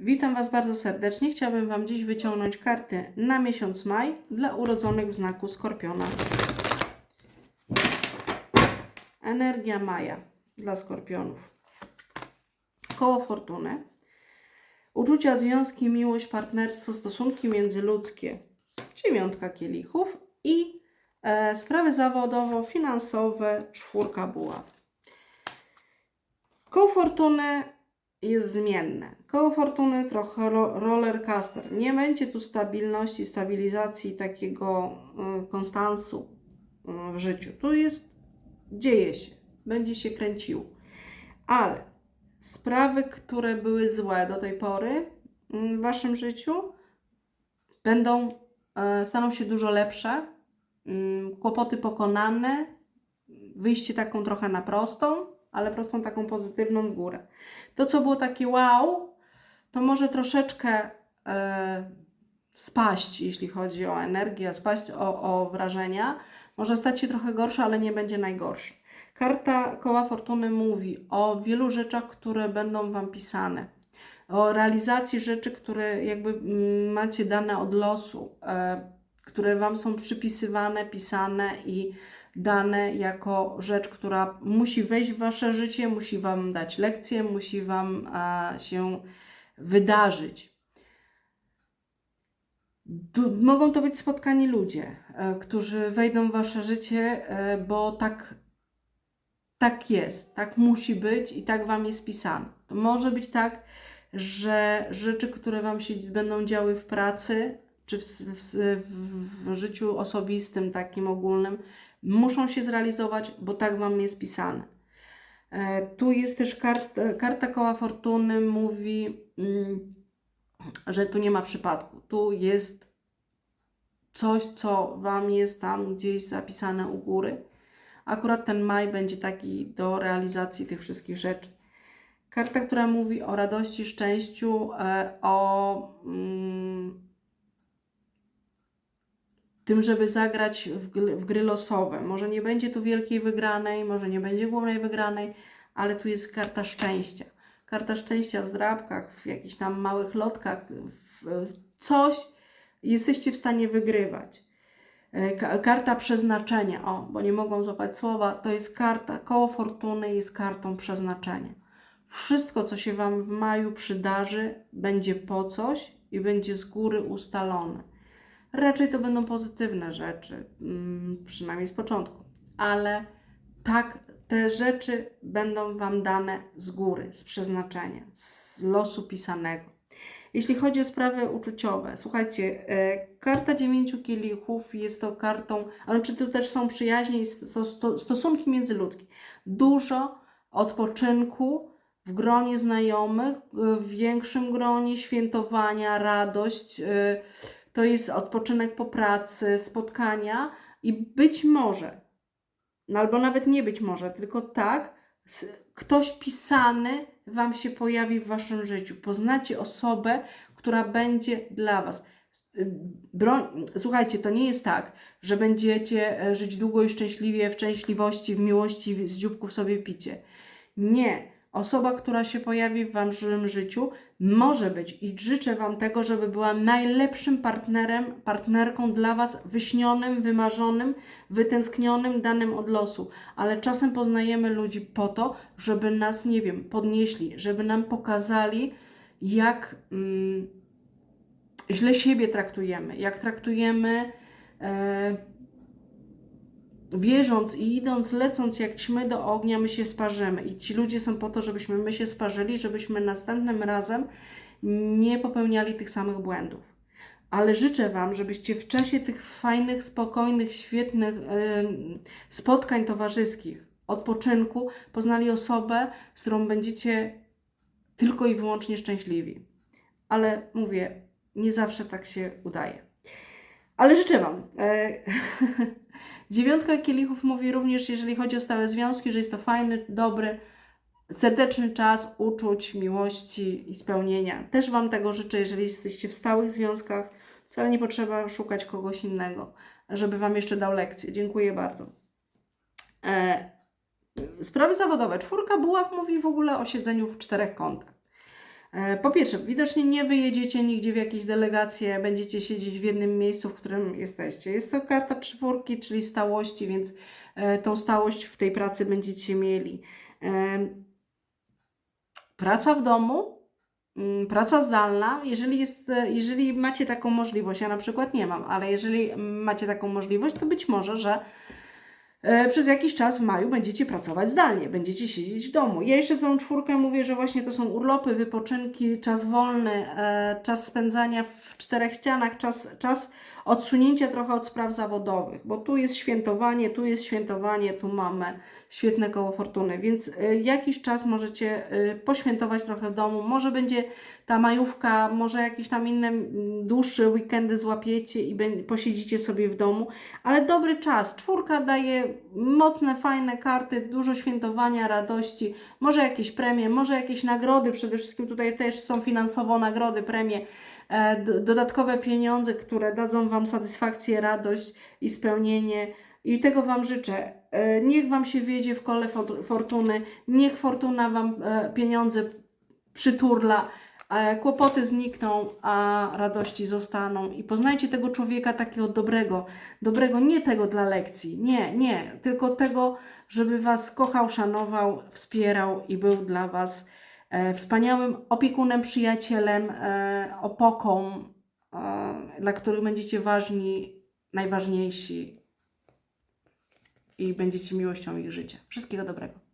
Witam Was bardzo serdecznie. Chciałabym Wam dziś wyciągnąć karty na miesiąc maj dla urodzonych w znaku Skorpiona. Energia maja dla Skorpionów. Koło fortuny. Uczucia, związki, miłość, partnerstwo, stosunki międzyludzkie. Dziewiątka kielichów i e, sprawy zawodowo-finansowe. Czwórka buław. Koło fortuny jest zmienne. Koło fortuny trochę ro- roller coaster. Nie będzie tu stabilności, stabilizacji, takiego y, konstansu y, w życiu. Tu jest, dzieje się, będzie się kręciło. Ale sprawy, które były złe do tej pory y, w Waszym życiu, będą, staną się dużo lepsze. Kłopoty pokonane, wyjście taką trochę na prostą, ale prostą taką pozytywną w górę. To, co było takie wow, to może troszeczkę e, spaść, jeśli chodzi o energię, spaść o, o wrażenia. Może stać się trochę gorsze, ale nie będzie najgorsze. Karta koła fortuny mówi o wielu rzeczach, które będą Wam pisane. O realizacji rzeczy, które jakby mm, macie dane od losu, e, które Wam są przypisywane, pisane i dane jako rzecz, która musi wejść w Wasze życie, musi Wam dać lekcję, musi Wam e, się wydarzyć. Mogą to być spotkani ludzie, e, którzy wejdą w Wasze życie, e, bo tak, tak jest, tak musi być i tak Wam jest pisane. To może być tak, że rzeczy, które Wam się będą działy w pracy, czy w, w, w życiu osobistym, takim ogólnym, muszą się zrealizować, bo tak Wam jest pisane. E, Tu jest też karta, karta koła fortuny, mówi, mm, że tu nie ma przypadku. Tu jest coś, co Wam jest tam gdzieś zapisane u góry. Akurat ten maj będzie taki do realizacji tych wszystkich rzeczy. Karta, która mówi o radości, szczęściu, e, o mm, tym, żeby zagrać w, w gry losowe. Może nie będzie tu wielkiej wygranej, może nie będzie głównej wygranej, ale tu jest karta szczęścia. Karta szczęścia w zdrabkach, w jakichś tam małych lotkach, w, coś jesteście w stanie wygrywać. E, ka- Karta przeznaczenia, o, bo nie mogłam złapać słowa, to jest karta, koło fortuny jest kartą przeznaczenia. Wszystko, co się Wam w maju przydarzy, będzie po coś i będzie z góry ustalone. Raczej to będą pozytywne rzeczy, mm, przynajmniej z początku, ale tak, te rzeczy będą Wam dane z góry, z przeznaczenia, z losu pisanego. Jeśli chodzi o sprawy uczuciowe, słuchajcie, e, karta dziewięciu kielichów jest to kartą, ale czy tu też są przyjaźnie i sto, sto, stosunki międzyludzkie. Dużo odpoczynku w gronie znajomych, e, w większym gronie, świętowania, radość. To jest odpoczynek po pracy, spotkania i być może, no albo nawet nie być może, tylko tak, ktoś pisany Wam się pojawi w Waszym życiu. Poznacie osobę, która będzie dla Was. Broń, słuchajcie, to nie jest tak, że będziecie e, żyć długo i szczęśliwie, w szczęśliwości, w miłości, z dzióbków sobie picie. Nie. Osoba, która się pojawi w Waszym życiu, może być i życzę Wam tego, żeby była najlepszym partnerem, partnerką dla Was, wyśnionym, wymarzonym, wytęsknionym, danym od losu. Ale czasem poznajemy ludzi po to, żeby nas, nie wiem, podnieśli, żeby nam pokazali, jak mm, źle siebie traktujemy, jak traktujemy. E, wierząc i idąc, lecąc jak ćmy do ognia, my się sparzymy. I ci ludzie są po to, żebyśmy my się sparzyli, żebyśmy następnym razem nie popełniali tych samych błędów. Ale życzę Wam, żebyście w czasie tych fajnych, spokojnych, świetnych em, spotkań towarzyskich, odpoczynku, poznali osobę, z którą będziecie tylko i wyłącznie szczęśliwi. Ale mówię, nie zawsze tak się udaje. Ale życzę Wam. E, Dziewiątka kielichów mówi również, jeżeli chodzi o stałe związki, że jest to fajny, dobry, serdeczny czas uczuć, miłości i spełnienia. Też Wam tego życzę, jeżeli jesteście w stałych związkach. Wcale nie potrzeba szukać kogoś innego, żeby Wam jeszcze dał lekcję. Dziękuję bardzo. E, sprawy zawodowe. Czwórka buław mówi w ogóle o siedzeniu w czterech kątach. E, Po pierwsze, widocznie nie wyjedziecie nigdzie w jakieś delegacje, będziecie siedzieć w jednym miejscu, w którym jesteście. Jest to karta czwórki, czyli stałości, więc e, tą stałość w tej pracy będziecie mieli. Em, Praca w domu, mm, praca zdalna, jeżeli, jest, e, jeżeli macie taką możliwość, ja na przykład nie mam, ale jeżeli macie taką możliwość, to być może, że e, przez jakiś czas w maju będziecie pracować zdalnie, będziecie siedzieć w domu. Ja jeszcze tą czwórkę mówię, że właśnie to są urlopy, wypoczynki, czas wolny, e, czas spędzania w czterech ścianach, czas, czas odsunięcia trochę od spraw zawodowych, bo tu jest świętowanie, tu jest świętowanie, tu mamy świetne koło fortuny, więc y, jakiś czas możecie y, poświętować trochę domu, może będzie ta majówka, może jakieś tam inne mm, dłuższe weekendy złapiecie i posiedzicie sobie w domu, ale dobry czas. Czwórka daje mocne, fajne karty, dużo świętowania, radości, może jakieś premie, może jakieś nagrody, przede wszystkim tutaj też są finansowo nagrody, premie, dodatkowe pieniądze, które dadzą Wam satysfakcję, radość i spełnienie. I tego Wam życzę. E, Niech Wam się wiedzie w kole fort- fortuny, niech fortuna Wam e, pieniądze przyturla, e, kłopoty znikną, a radości zostaną. I poznajcie tego człowieka takiego dobrego, dobrego nie tego dla lekcji, nie, nie, tylko tego, żeby Was kochał, szanował, wspierał i był dla Was e, wspaniałym opiekunem, przyjacielem, e, opoką, e, dla których będziecie ważni, najważniejsi i będziecie miłością ich życia. Wszystkiego dobrego.